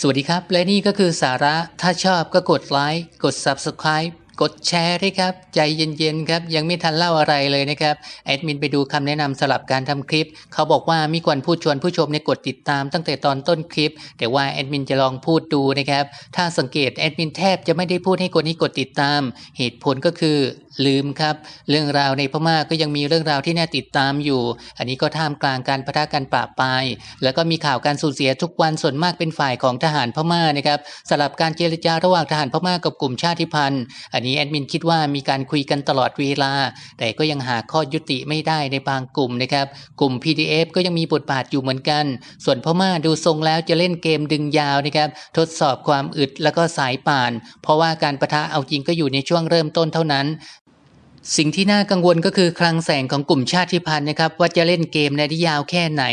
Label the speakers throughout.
Speaker 1: สวัสดีครับ และนี่ก็คือสาระ ถ้าชอบก็กดไลค์ กด Subscribe กดแชร์ด้วยครับ ใจเย็นๆครับ ยังไม่ทันเล่าอะไรเลยนะครับ แอดมินไปดูคำแนะนำสลับการทำคลิป เขาบอกว่ามีควรพูดชวนผู้ชมในกดติดตามตั้งแต่ตอนต้นคลิป แต่ว่าแอดมินจะลองพูดดูนะครับ ถ้าสังเกตแอดมินแทบจะไม่ได้พูดให้คนนี้กดติดตาม เหตุผลก็คือลืมครับ เรื่องราวในพม่าก็ยังมีเรื่องราวที่น่าติดตามอยู่ อันนี้ก็ท่ามกลางการประทะกันปราบปราย แล้วก็มีข่าวการสูญเสียทุกวันส่วนมากเป็นฝ่ายของทหารพม่านะครับสลับการเจรจาระหว่างทหารพม่ากับกลุ่มชาติพันธุ์อันนี้แอดมินคิดว่ามีการคุยกันตลอดเวลา แต่ก็ยังหาข้อยุติไม่ได้ในบางกลุ่มนะครับ กลุ่ม PDF ก็ยังมีบทบาทอยู่เหมือนกัน ส่วนพม่าดูทรงแล้วจะเล่นเกมดึงยาวนะครับ ทดสอบความอึดแล้วก็สายป่าน เพราะว่าการประทะเอาจริงก็อยู่ในช่วงเริ่มต้นเท่านั้น สิ่งที่น่ากังวลก็คือคลังแสงของกลุ่มชาติพันธุ์นะครับ ว่าจะเล่นเกมในที่ยาวแค่ไหน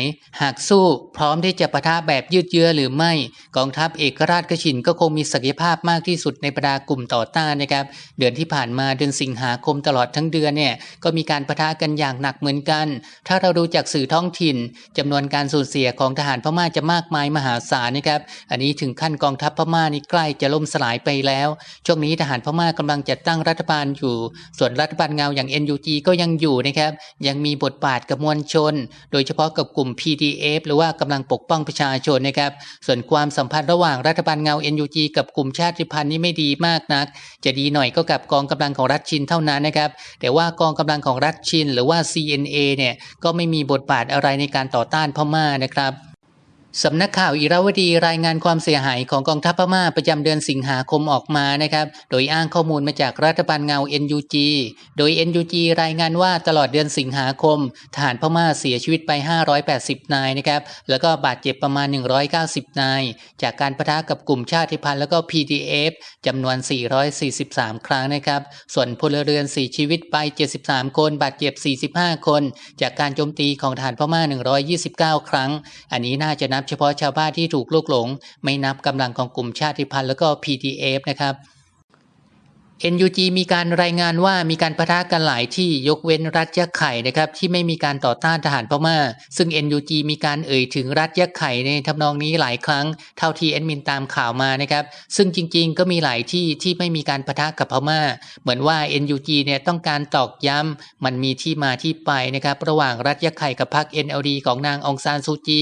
Speaker 1: หากสู้พร้อมที่จะปะทะแบบยืดเยื้อหรือไม่ กองทัพเอกราชกชินก็คงมีศักยภาพมากที่สุดในบรรดากลุ่มต่อต้านนะครับ เดือนที่ผ่านมาเดือนสิงหาคมตลอดทั้งเดือนเนี่ยก็มีการปะทะกันอย่างหนักเหมือนกัน ถ้าเราดูจากสื่อท้องถิ่นจำนวนการสูญเสียของทหารพม่าจะมากมายมหาศาลนะครับอันนี้ถึงขั้นกองทัพพม่านี่ใกล้จะล่มสลายไปแล้ว ช่วงนี้ทหารพม่ากำลังจัดตั้งรัฐบาลอยู่ ส่วนรัฐบาลเงาอย่าง NUG ก็ยังอยู่นะครับ ยังมีบทบาทกับมวลชน โดยเฉพาะกับกลุ่ม PDF หรือว่ากำลังปกป้องประชาชนนะครับ ส่วนความสัมพันธ์ระหว่างรัฐบาลเงา NUG กับกลุ่มชาติพันธุ์นี่ไม่ดีมากนัก จะดีหน่อยก็กับกองกำลังของรัฐชินเท่านั้นนะครับ แต่ว่ากองกำลังของรัฐชิน หรือว่า CNA เนี่ยก็ไม่มีบทบาทอะไรในการต่อต้านพม่านะครับ สำนักข่าวอิราวดีรายงานความเสียหายของกองทัพพม่าประจำเดือนสิงหาคมออกมานะครับ โดยอ้างข้อมูลมาจากรัฐบาลเงา NUG โดย NUG รายงานว่าตลอดเดือนสิงหาคม ทหารพม่าเสียชีวิตไป 580 นายนะครับ แล้วก็บาดเจ็บประมาณ 190 นาย จากการประทะกับกลุ่มชาติพันธุ์แล้วก็ PDF จำนวน 443 ครั้งนะครับ ส่วนพลเรือนเสียชีวิตไป 73 คน บาดเจ็บ 45 คน จากการโจมตีของทหารพม่า 129 ครั้ง อันนี้น่าจะนับเฉพาะชาวบ้านที่ถูกลูกหลง ไม่นับกำลังของกลุ่มชาติพันธุ์แล้วก็ PDF นะครับ NUG มีการรายงานว่ามีการประทะกันหลายที่ยกเว้นรัฐยะไข่นะครับที่ไม่มีการต่อต้านทหารพม่า ซึ่ง NUG มีการเอ่ยถึงรัฐยะไข่ในทำนองนี้หลายครั้งเท่าที่แอดมินตามข่าวมานะครับซึ่งจริงๆ ก็มีหลายที่ที่ไม่มีการประทะกับพม่า เหมือนว่า NUG เนี่ยต้องการตอกย้ำมันมีที่มาที่ไปนะครับระหว่างรัฐยะไข่กับพรรค NLD ของนางองซานซูจี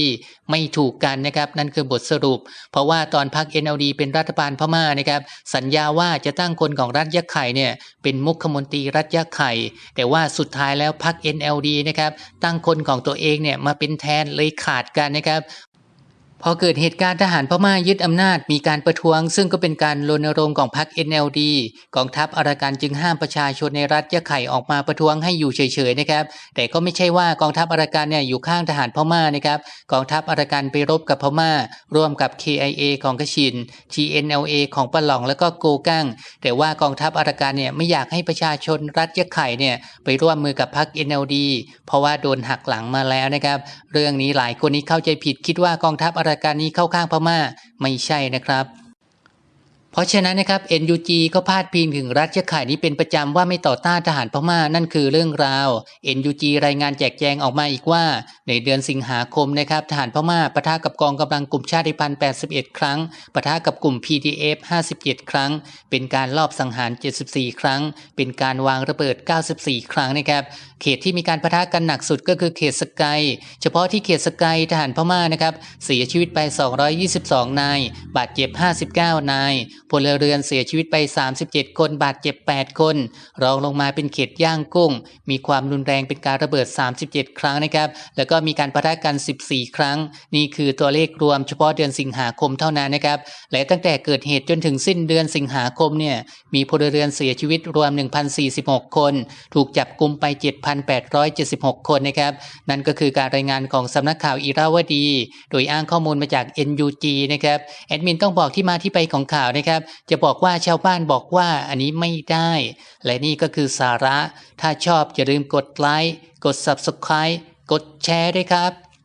Speaker 1: ไม่ถูกกันนะครับนั่นคือบทสรุป เพราะว่าตอนพรรค NLD เป็นรัฐบาลพม่านะครับสัญญาว่าจะตั้งคนของรัฐยะไข่เนี่ยเป็นมุขมนตรีรัฐยะไข่ แต่ว่าสุดท้ายแล้วพรรค NLD นะครับตั้งคนของตัวเองเนี่ยมาเป็นแทนเลยขาดกันนะครับ พอเกิดเหตุการณ์ทหารพม่ายึดอำนาจมีการประท้วง ซึ่งก็เป็นการรณรงค์ของพรรค NLD กองทัพอารากันจึงห้ามประชาชนในรัฐยะไข่ออกมาประท้วงให้อยู่เฉยๆนะครับ แต่ก็ไม่ใช่ว่ากองทัพอารากันเนี่ยอยู่ข้างทหารพม่านะครับกองทัพอารากันไปรบกับพม่า ร่วมกับ KIA ของกชิน TNLA ของปะหลองแล้วก็โกกั้ง แต่ว่ากองทัพอารากันเนี่ยไม่อยากให้ประชาชนรัฐยะไข่เนี่ยไปร่วมมือกับพรรค NLD เพราะว่าโดนหักหลังมาแล้วนะครับ เรื่องนี้หลายคนนี้เข้าใจผิดคิดว่ากองทัพอาราการนี้เข้าข้างพม่าไม่ใช่นะครับ เพราะฉะนั้นนะครับ NUG ก็พาดพิงถึงรัฐยะไข่นี้เป็นประจำว่าไม่ต่อต้านทหารพม่านั่นคือเรื่องราว NUG รายงานแจกแจงออกมาอีกว่า ในเดือนสิงหาคมนะครับทหารพม่าปะทะกับกองกำลังกลุ่มชาติพันธุ์ 81 ครั้งปะทะกับกลุ่ม PDF 57 ครั้ง เป็นการลอบสังหาร 74 ครั้ง เป็นการวางระเบิด 94 ครั้งนะครับเขตที่มีการปะทะกันหนักสุดก็คือเขตสกายเฉพาะที่เขตสกายทหารพม่านะครับเสียชีวิตไป 222 นาย บาดเจ็บ 59 นาย พลเรือนเสียชีวิตไป 37 คนบาดเจ็บ 8 คน รองลงมาเป็นเขตย่างกุ้ง มีความรุนแรงเป็นการระเบิด 37 ครั้งนะครับ แล้วก็มีการปะทะกัน 14 ครั้ง นี่คือตัวเลขรวมเฉพาะเดือนสิงหาคมเท่านั้นนะครับ และตั้งแต่เกิดเหตุจนถึงสิ้นเดือนสิงหาคมเนี่ย มีพลเรือนเสียชีวิตรวม 1,046 คน ถูกจับกุมไป 7,876 คนนะครับ นั่นก็คือการรายงานของสำนักข่าวอิราวดี โดยอ้างข้อมูลมาจาก NUG นะครับ แอดมินต้องบอกที่มาที่ไปของข่าวนะครับ จะบอกว่าชาวบ้านบอกว่าอันนี้ไม่ได้ และนี่ก็คือสาระ ถ้าชอบอย่าลืมกดไลค์ กด Subscribe กดแชร์ด้วยครับ